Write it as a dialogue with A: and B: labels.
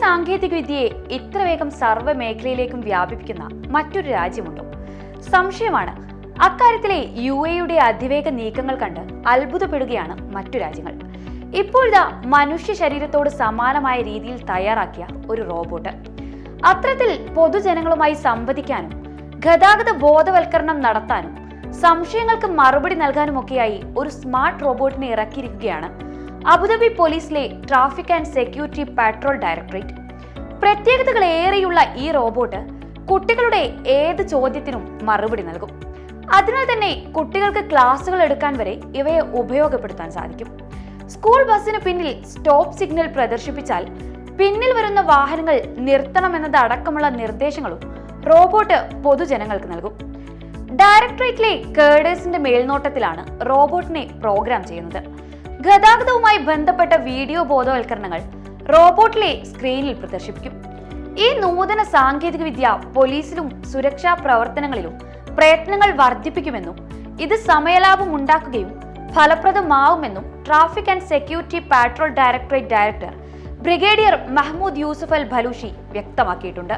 A: സാങ്കേതിക വിദ്യയെ ഇത്ര വേഗം സർവ മേഖലയിലേക്കും വ്യാപിപ്പിക്കുന്ന മറ്റൊരു രാജ്യമുണ്ടോ. സംശയമാണ് അക്കാര്യത്തിലെ യു എയുടെ അതിവേഗ നീക്കങ്ങൾ കണ്ട് അത്ഭുതപ്പെടുകയാണ് മറ്റു രാജ്യങ്ങൾ. ഇപ്പോഴിതാ മനുഷ്യ ശരീരത്തോട് സമാനമായ രീതിയിൽ തയ്യാറാക്കിയ ഒരു റോബോട്ട്. അത്തരത്തിൽ പൊതുജനങ്ങളുമായി സംവദിക്കാനും ഗതാഗത ബോധവൽക്കരണം നടത്താനും സംശയങ്ങൾക്ക് മറുപടി നൽകാനുമൊക്കെയായി ഒരു സ്മാർട്ട് റോബോട്ടിനെ ഇറക്കിയിരിക്കുകയാണ് അബുദാബി പോലീസിലെ traffic and security patrol directorate പ്രത്യേകതകൾ ഏറെയുള്ള ഈ റോബോട്ട് കുട്ടികളുടെ ഏത് ചോദ്യത്തിനും മറുപടി നൽകും. അതിനാൽ തന്നെ കുട്ടികൾക്ക് ക്ലാസുകൾ എടുക്കാൻ വരെ ഇവയെ ഉപയോഗപ്പെടുത്താൻ സാധിക്കും. സ്കൂൾ ബസ്സിന് പിന്നിൽ സ്റ്റോപ്പ് സിഗ്നൽ പ്രദർശിപ്പിച്ചാൽ പിന്നിൽ വരുന്ന വാഹനങ്ങൾ നിർത്തണമെന്നത് അടക്കമുള്ള നിർദ്ദേശങ്ങളും റോബോട്ട് പൊതുജനങ്ങൾക്ക് നൽകും. ഡയറക്ടറേറ്റിലെ കേഡേഴ്സിന്റെ മേൽനോട്ടത്തിലാണ് റോബോട്ടിനെ പ്രോഗ്രാം ചെയ്യുന്നത്. ഗതാഗതവുമായി ബന്ധപ്പെട്ട വീഡിയോ ബോധവൽക്കരണങ്ങൾ റോബോട്ടിലെ സ്ക്രീനിൽ പ്രദർശിപ്പിക്കും. ഈ നൂതന സാങ്കേതിക വിദ്യ പോലീസിലും സുരക്ഷാ പ്രവർത്തനങ്ങളിലും പ്രയത്നങ്ങൾ വർദ്ധിപ്പിക്കുമെന്നും ഇത് സമയലാഭം ഉണ്ടാക്കുകയും ഫലപ്രദമാവുമെന്നും traffic and security patrol directorate director brigadier Mahmoud Yousuf Al Baloushi വ്യക്തമാക്കിയിട്ടുണ്ട്.